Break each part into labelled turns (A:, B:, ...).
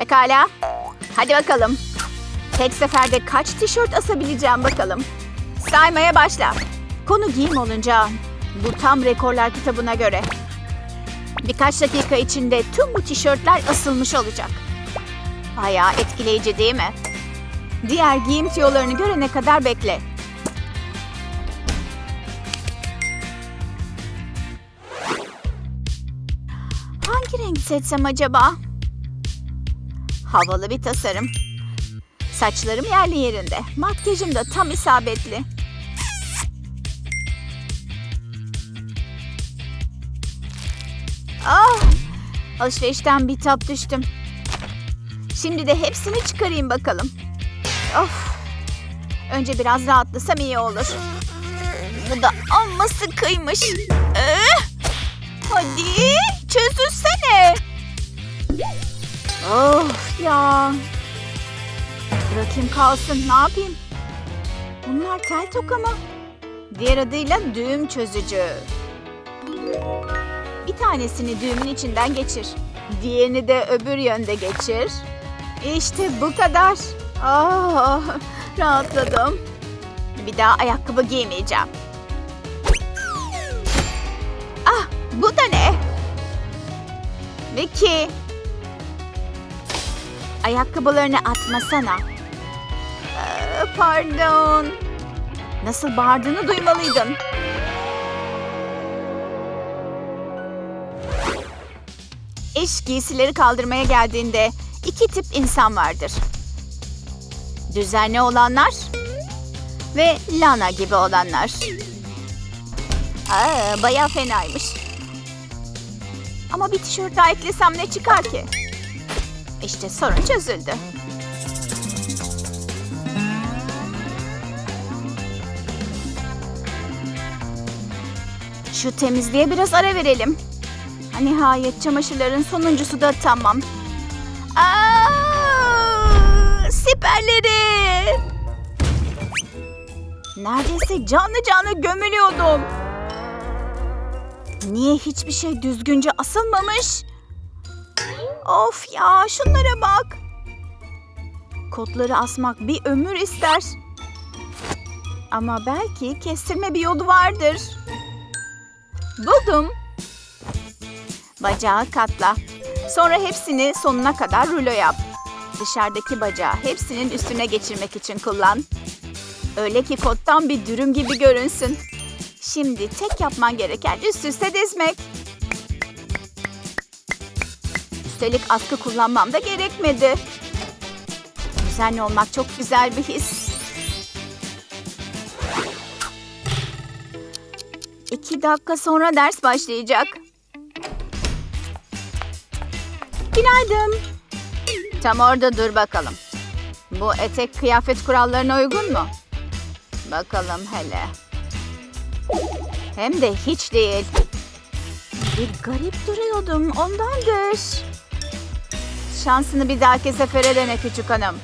A: Pekala. Hadi bakalım. Tek seferde kaç tişört asabileceğim bakalım. Saymaya başla. Konu giyim olunca bu tam rekorlar kitabına göre. Birkaç dakika içinde tüm bu tişörtler asılmış olacak. Bayağı etkileyici değil mi? Diğer giyim tüyolarını görene kadar bekle. Hangi renk seçsem acaba? Havalı bir tasarım. Saçlarım yerli yerinde. Makyajım da tam isabetli. Ah! Alışverişten bir tap düştüm. Şimdi de hepsini çıkarayım bakalım. Of! Önce biraz rahatlasam iyi olur. Bu da amma sıkıymış. Ee, hadi çözülsene. Of ya. Bırakayım kalsın ne yapayım? Bunlar tel toka mı? Diğer adıyla düğüm çözücü. Bir tanesini düğümün içinden geçir. Diğerini de öbür yönde geçir. İşte bu kadar. Ah, rahatladım. Bir daha ayakkabı giymeyeceğim. Ah, bu da ne? Vicky. Ayakkabılarını atmasana. Ee, pardon. Nasıl bağırdığını duymalıydın. İş giysileri kaldırmaya geldiğinde iki tip insan vardır. Düzenli olanlar ve Lana gibi olanlar. Aa, bayağı fenaymış. Ama bir tişört daha eklesem ne çıkar ki? İşte sorun çözüldü. Şu temizliğe biraz ara verelim. Nihayet çamaşırların sonuncusu da tamam. Aa, siperleri! Neredeyse canlı canlı gömülüyordum. Niye hiçbir şey düzgünce asılmamış? Of ya şunlara bak. Kotları asmak bir ömür ister. Ama belki kestirme bir yolu vardır. Buldum. Bacağı katla. Sonra hepsini sonuna kadar rulo yap. Dışarıdaki bacağı hepsinin üstüne geçirmek için kullan. Öyle ki kottan bir dürüm gibi görünsün. Şimdi tek yapman gereken üst üste dizmek. Üstelik askı kullanmam da gerekmedi. Düzenli olmak çok güzel bir his. İki dakika sonra ders başlayacak. Günaydın. Tam orada dur bakalım. Bu etek kıyafet kurallarına uygun mu? Bakalım hele. Hem de hiç değil. Bir garip duruyordum ondandır. Şansını bir dahaki sefere dene küçük hanım.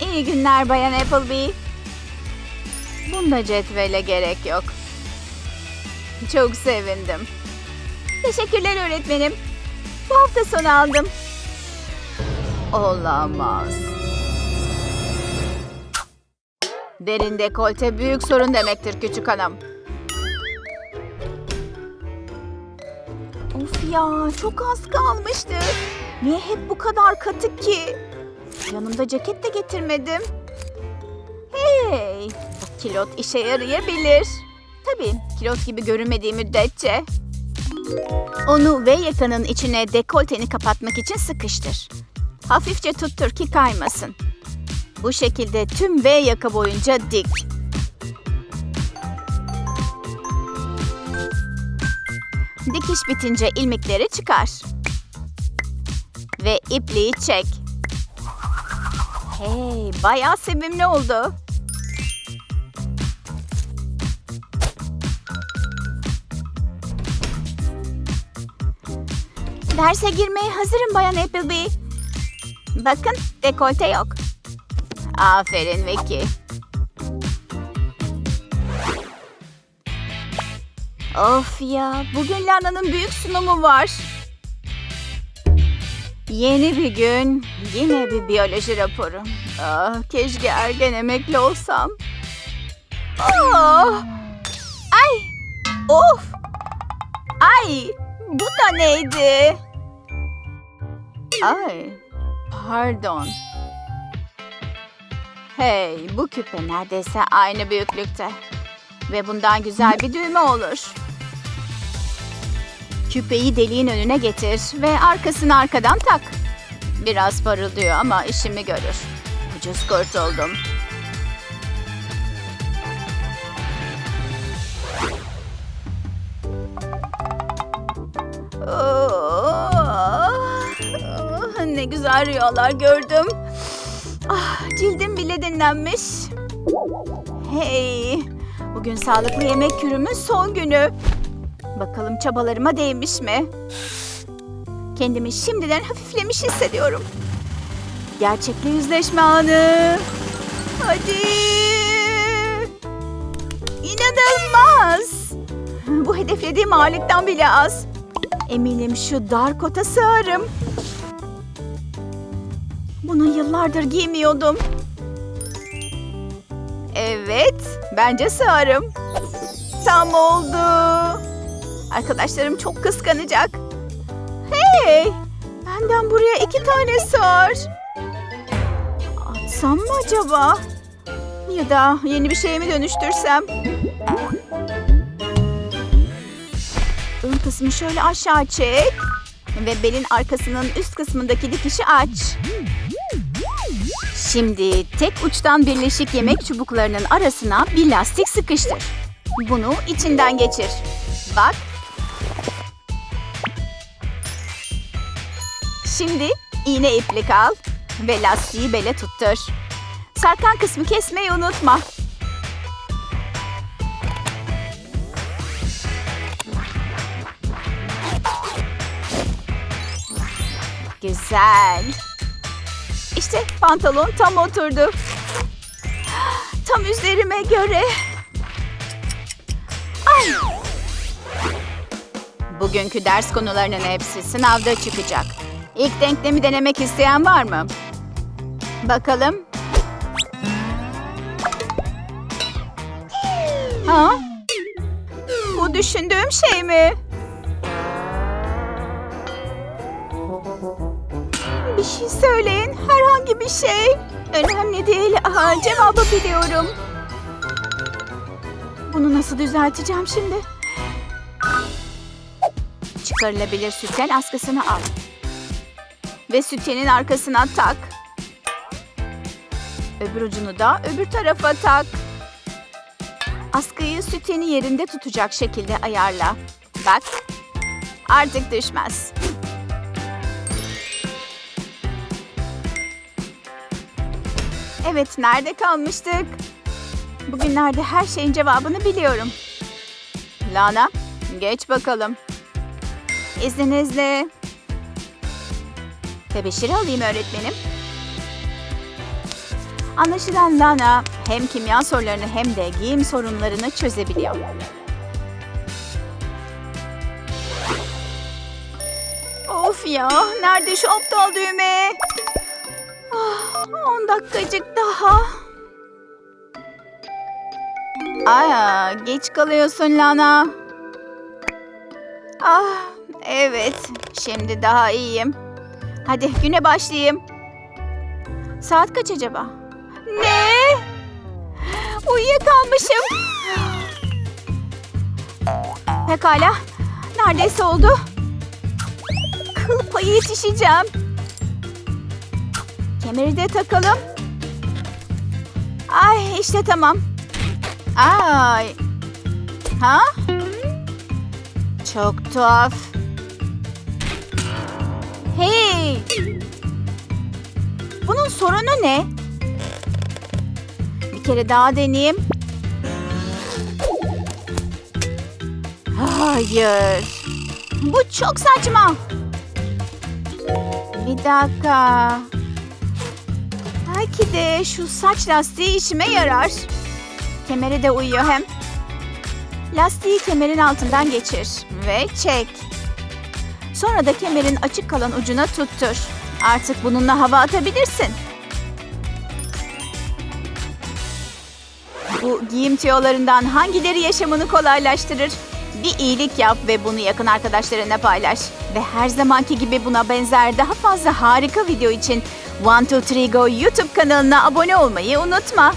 A: İyi günler Bayan Applebee. Bunda cetvele gerek yok. Çok sevindim. Teşekkürler öğretmenim. Bu hafta sonu aldım. Olamaz. Derin dekolte büyük sorun demektir küçük hanım. Of ya çok az kalmıştı. Niye hep bu kadar katık ki? Yanımda ceket de getirmedim. Hey, bu kilot işe yarayabilir. Tabii kilot gibi görünmediği müddetçe. Onu V yakanın içine dekolteni kapatmak için sıkıştır. Hafifçe tuttur ki kaymasın. Bu şekilde tüm V yaka boyunca dik. Dikiş bitince ilmekleri çıkar. Ve ipliği çek. Hey, bayağı sevimli oldu. Derse girmeye hazırım Bayan Applebee. Bakın, dekolte yok. Aferin Vicky. Of ya, bugün Lana'nın büyük sunumu var. Yeni bir gün, yine bir biyoloji raporu. Ah, keşke ergen emekli olsam. Ah! Ay! Of! Ay! Bu da neydi? Ay! Pardon. Hey, bu küpe neredeyse aynı büyüklükte. Ve bundan güzel bir düğme olur. Küpeyi deliğin önüne getir ve arkasını arkadan tak. Biraz parıldıyor ama işimi görür. Ucuz kurtuldum. Ah, Ne güzel rüyalar gördüm. Ah, cildim bile dinlenmiş. Hey, bugün sağlıklı yemek kürümün son günü. Bakalım çabalarıma değmiş mi? Kendimi şimdiden hafiflemiş hissediyorum. Gerçekle yüzleşme anı. Hadi. İnanılmaz. Bu hedeflediğim ağırlıktan bile az. Eminim şu dar kota sığarım. Bunu yıllardır giymiyordum. Evet, bence sığarım. Tam oldu. Arkadaşlarım çok kıskanacak. Hey! Benden buraya iki tane sığar. Atsam mı acaba? Ya da yeni bir şeye mi dönüştürsem? Ön kısmı şöyle aşağı çek. Ve belin arkasının üst kısmındaki dikişi aç. Şimdi tek uçtan birleşik yemek çubuklarının arasına bir lastik sıkıştır. Bunu içinden geçir. Bak. Şimdi iğne iplik al ve lastiği bele tuttur. Sarkan kısmı kesmeyi unutma. Güzel. İşte pantolon tam oturdu. Tam üzerime göre. Ay. Bugünkü ders konularının hepsi sınavda çıkacak. İlk denklemi denemek isteyen var mı? Bakalım. Ha? Bu düşündüğüm şey mi? Şey söyleyin. Herhangi bir şey. Önemli değil. Aha, cevabı biliyorum. Bunu nasıl düzelteceğim şimdi? Çıkarılabilir sütyen askısını al. Ve sütyenin arkasına tak. Öbür ucunu da öbür tarafa tak. Askıyı sütyeni yerinde tutacak şekilde ayarla. Bak. Artık düşmez. Evet, nerede kalmıştık? Bugünlerde her şeyin cevabını biliyorum. Lana, geç bakalım. İzninizle. Tebeşiri alayım öğretmenim. Anlaşılan Lana hem kimya sorularını hem de giyim sorunlarını çözebiliyor. Of ya, nerede şu aptal düğme? 10 dakikacık daha. Aa, geç kalıyorsun Lana. Ah, evet. Şimdi daha iyiyim. Hadi güne başlayayım. Saat kaç acaba? Ne? Uyuyakalmışım. Pekala. Neredeyse oldu. Kıl payı yetişeceğim. Kemeri de takalım. Ay işte tamam. Ay. Ha? Çok tuhaf. Hey! Bunun sorunu ne? Bir kere daha deneyeyim. Hayır. Bu çok saçma. Bir dakika. Belki de şu saç lastiği işime yarar. Kemeri de uyuyor hem. Lastiği kemerin altından geçir ve çek. Sonra da kemerin açık kalan ucuna tuttur. Artık bununla hava atabilirsin. Bu giyim tüyolarından hangileri yaşamını kolaylaştırır? Bir iyilik yap ve bunu yakın arkadaşlarına paylaş. Ve her zamanki gibi buna benzer daha fazla harika video için One Two Three Go YouTube kanalına abone olmayı unutma.